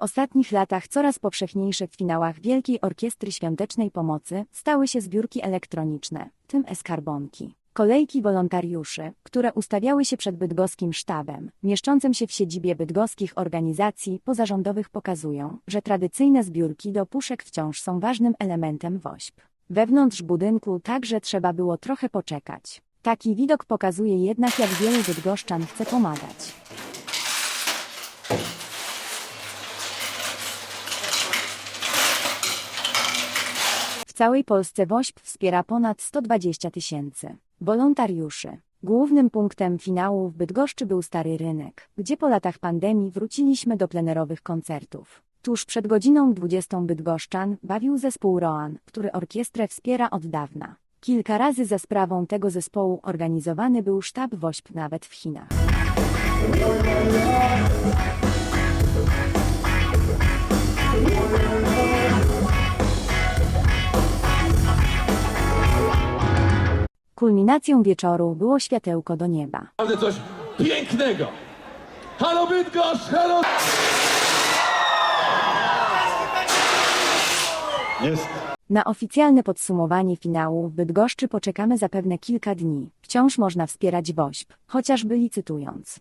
ostatnich latach coraz powszechniejsze w finałach Wielkiej Orkiestry Świątecznej Pomocy stały się zbiórki elektroniczne, tym eskarbonki. Kolejki wolontariuszy, które ustawiały się przed bydgoskim sztabem, mieszczącym się w siedzibie bydgoskich organizacji pozarządowych pokazują, że tradycyjne zbiórki do puszek wciąż są ważnym elementem WOŚP. Wewnątrz budynku także trzeba było trochę poczekać. Taki widok pokazuje jednak jak wielu bydgoszczan chce pomagać. Całej Polsce WOŚP wspiera ponad 120 tysięcy wolontariuszy. Głównym punktem finału w Bydgoszczy był Stary Rynek, gdzie po latach pandemii wróciliśmy do plenerowych koncertów. Tuż przed godziną 20 Bydgoszczan bawił zespół Roan, który orkiestrę wspiera od dawna. Kilka razy za sprawą tego zespołu organizowany był sztab WOŚP nawet w Chinach. Kulminacją wieczoru było światełko do nieba. naprawdę coś pięknego. Halo Bydgoszcz, halo! Jest. Na oficjalne podsumowanie finału w Bydgoszczy poczekamy zapewne kilka dni. Wciąż można wspierać WOŚP, chociażby licytując.